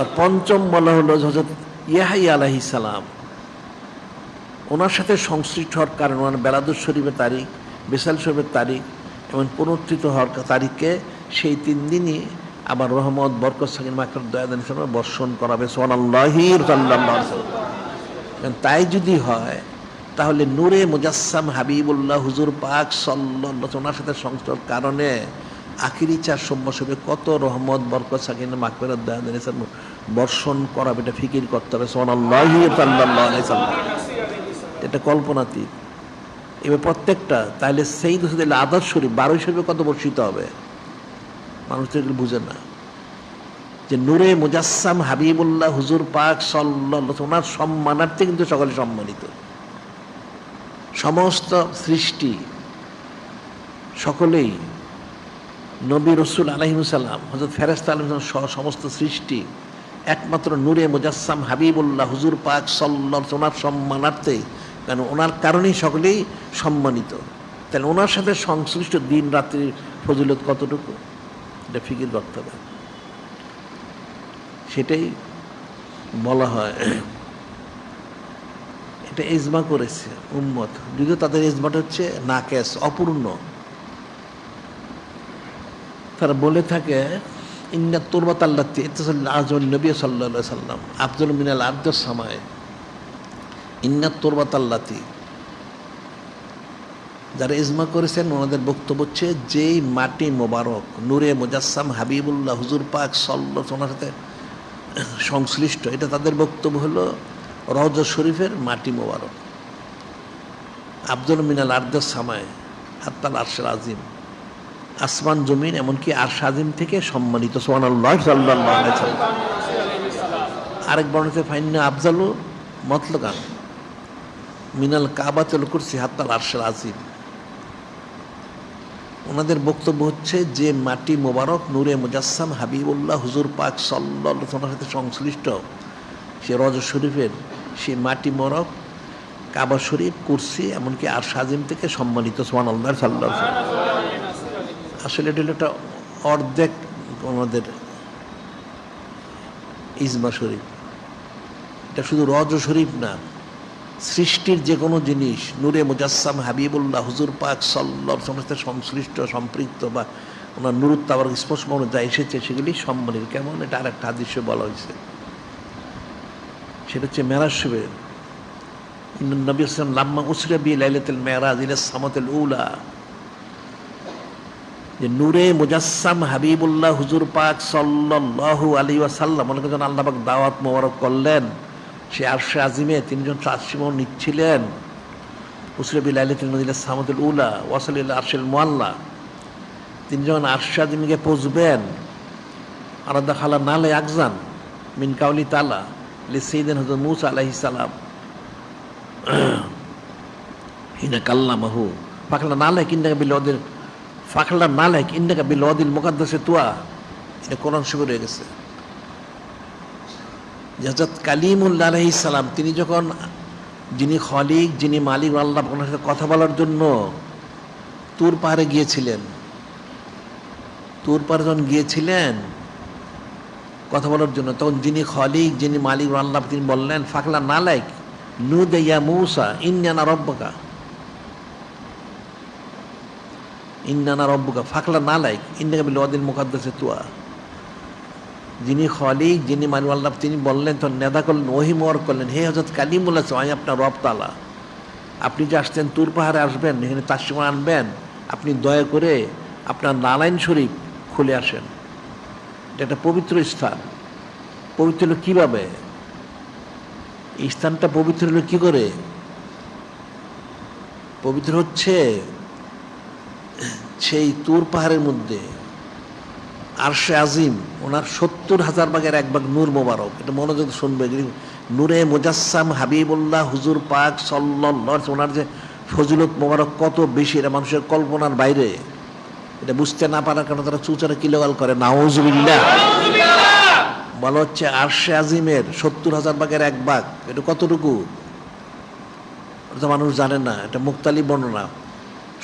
আর পঞ্চম বলা হলো হজরত ইয়াহাই আলাহি সালাম। ওনার সাথে সংশ্লিষ্ট হওয়ার কারণ, ওনার বেলাদুর শরীফের তারিখ বেসাল শরীফের তারিখ এবং পুনর্থিত হওয়ার তারিখকে সেই তিন দিনই আবার রহমত, বরকত, সাকিন মাকর দয়াদান হিসাবে বর্ষণ করাবে। সোনাল্লাহির তাই যদি হয়, তাহলে নূরে মুজাসসাম হাবিবুল্লাহ হুজুর পাক সাল্লাহ ওনার সাথে সংশ্লিষ্ট কারণে আখিরি চার সম্বসবে কত রহমত, বরকত সাকিন দয়াদান হিসাবে বর্ষণ করাবে এটা ফিকির করতে হবে। সোনাল্লাহি এটা কল্পনাতীত। এবার প্রত্যেকটা, তাহলে সেই দোষে আদর্শ শরীফ বারোই শরীফে কত বর্ষিত হবে? মানুষ তো এগুলো বুঝে না। যে নূরে মুজাসসাম হাবিবুল্লাহ হুজুর পাক সাল্লাহ ওনার সম্মানার্থে কিন্তু সকলে সম্মানিত। সমস্ত সৃষ্টি সকলেই নবী রসুল আলহিমসাল্লাম হজরত ফেরেস্তা আলম সহ সমস্ত সৃষ্টি, একমাত্র নূরে মুজাসসাম হাবিবুল্লাহ হুজুর পাক সাল্লাহ ওনার সম্মানার্থে, কেন ওনার কারণেই সকলেই সম্মানিত। তাহলে ওনার সাথে সংশ্লিষ্ট দিন রাত্রির ফজিলত কতটুকু? এটা ফিকির হবে সেটাই বলা হয়। এটা ইজমা করেছে উম্মত। যদিও তাদের ইজমাটা হচ্ছে নাকেস অপূর্ণ। তারা বলে থাকে, ইন্না তুরবাত আল্লাহ আজল নবী সাল্লা সাল্লাম আব্দুল মিনাল আব্দুল সামায় ইন্না তুরবাত আল্লাতি যারা ইজমা করেছেন ওনাদের বক্তব্য হচ্ছে, যেই মাটি মোবারক, নূরে মুজাসসাম হাবিবুল্লাহ হুজুর পাক সল্ল ওনার সাথে সংশ্লিষ্ট, এটা তাদের বক্তব্য হলো রজ শরীফের মাটি মোবারক আব্দুল মিনাল আর্দস সামায় হাত্তাল আরশাল আজিম আসমান জমিন, এমনকি আরশ আজিম থেকে সম্মানিত। সোহান আল্লাহ সাল্লাহ আরেক বর্ণতে ফাইন্না আফজালু মতলকান মিনাল কাবাতুল কুরসি হাত্তাল আরশাল আজিম ওনাদের বক্তব্য হচ্ছে যে মাটি মোবারক, নূরে মুজাসসাম হাবিবুল্লাহ হুজুর পাক সাল্লাহ সাথে সংশ্লিষ্ট। সে রজ শরীফের সে মাটি মোবারক, কাবা শরীফ, কুরসি, এমনকি আর সাজিম থেকে সম্মানিত। সোহান আল্লাহ সাল্লাহ আসলে এটা হলো একটা অর্ধেক আমাদের ইজমা শরীফ। এটা শুধু রজ শরীফ না, সৃষ্টির যে কোনো জিনিস, নূরে মুজাসসাম হাবিবুল্লাহ, হুজুর পাক সল্লর সমস্ত সংশ্লিষ্ট, সম্পৃক্ত বা ওনার নুরুত্তাবার স্পষ্ট মনে যা এসেছে সেগুলি সম্মানিত কেমন? এটা আর একটা আদৃশ্য বলা হয়েছে। সেটা হচ্ছে মেরাজ শিবের নবী আসলাম লাম্মা উসরে বি লাইলাতুল মেরাজ ইলা সামাতুল উলা। যে নূরে মুজাসসাম হাবিবুল্লাহ হুজুর পাক সাল্লাল্লাহু আলাইহি ওয়াসাল্লাম, মনে করেন আল্লাহ পাক দাওয়াত মোবারক করলেন, সে আরশে আজিমে তিনজন চাষিমও নিচ্ছিলেন উসরবি লাইলাতুল নদিলা সামাতুল উলা, ওয়াসালিল আরশেল মোয়াল্লা তিনজন আরশে আজিমকে পৌঁছবেন আলাদা খালা নালে আকজান মিন কাউলি তালা লি সেইদিন হজরত মুসা আলাইহিস সালাম, হিনা কাল্লামাহু ফাকলা নালেক ইন্দাকা বিল ওদের ফাকলা নালেক ইন্দাকা বিল ওদিল মুকাদ্দাসে তুয়া। এটা কোরআন শুরু হয়ে গেছে। হজরত কালিমুল্লা আলহি সালাম, তিনি যখন যিনি খলিক, যিনি মালিক, আল্লাহ ওনার সাথে কথা বলার জন্য তুর পাহাড়ে গিয়েছিলেন। তুর পাহাড়ে যখন গিয়েছিলেন কথা বলার জন্য, তখন যিনি খলিক, যিনি মালিক, আল্লাহ তিনি বললেন ফাকলা না লাইক নু দেয়া মৌসা, ইন্নানা রব্বকা। ইন্নানা রব্বকা, ফাকলা না লাইক ইন্নাকা বিল ওয়াদিল তুয়া। যিনি খলিক, যিনি মানু আল্লাহ তিনি বললেন তখন নেদা করলেন, ওহি মোয়ার করলেন, হে হজরত কালিমুল্লাহ আমি আপনার রব তালা। আপনি যে আসতেন তুর পাহাড়ে আসবেন, এখানে তার সময় আনবেন, আপনি দয়া করে আপনার নালাইন শরীফ খুলে আসেন। এটা একটা পবিত্র স্থান। পবিত্র হলো কীভাবে? এই স্থানটা পবিত্র হলো কী করে? পবিত্র হচ্ছে সেই তুর পাহাড়ের মধ্যে আরশে আজিম ওনার সত্তর হাজার ভাগের এক ভাগ নূর মোবারক। এটা মনোযোগ শুনবে নূরে মুজাসসাম হাবিবুল্লাহ হুজুর পাক সল্ল ওনার যে ফজিলত মোবারক কত বেশি এটা মানুষের কল্পনার বাইরে। এটা বুঝতে না পারার কারণে তারা চুচারে কিলোগাল করে। নাওজুবিল্লা বলা হচ্ছে আরশে আজিমের সত্তর হাজার ভাগের এক ভাগ এটা কতটুকু? এটা মানুষ জানে না এটা মুক্তালি বর্ণনা।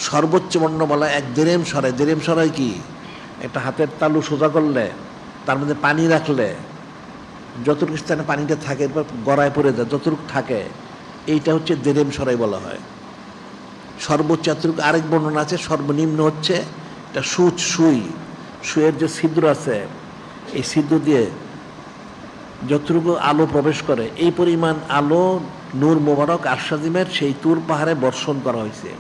সর্বোচ্চ বর্ণ বলা এক দেরেম সরাই দেরেম সরাই কি? একটা হাতের তালু সোজা করলে, তার মধ্যে পানি রাখলে, যতটুকু স্থানে পানিটা থাকে, এরপর গড়ায় পড়ে যায়, যতটুকু থাকে, এইটা হচ্ছে দেরেম সরাই বলা হয়। সর্বোচ্চ এতটুকু আরেক বর্ণনা আছে, সর্বনিম্ন হচ্ছে এটা সুচ, সুই। সুয়ের যে ছিদ্র আছে, এই ছিদ্র দিয়ে যতটুকু আলো প্রবেশ করে, এই পরিমাণ আলো নূর মোবারক আরশাদিমের সেই তুর পাহাড়ে বর্ষণ করা হয়েছে।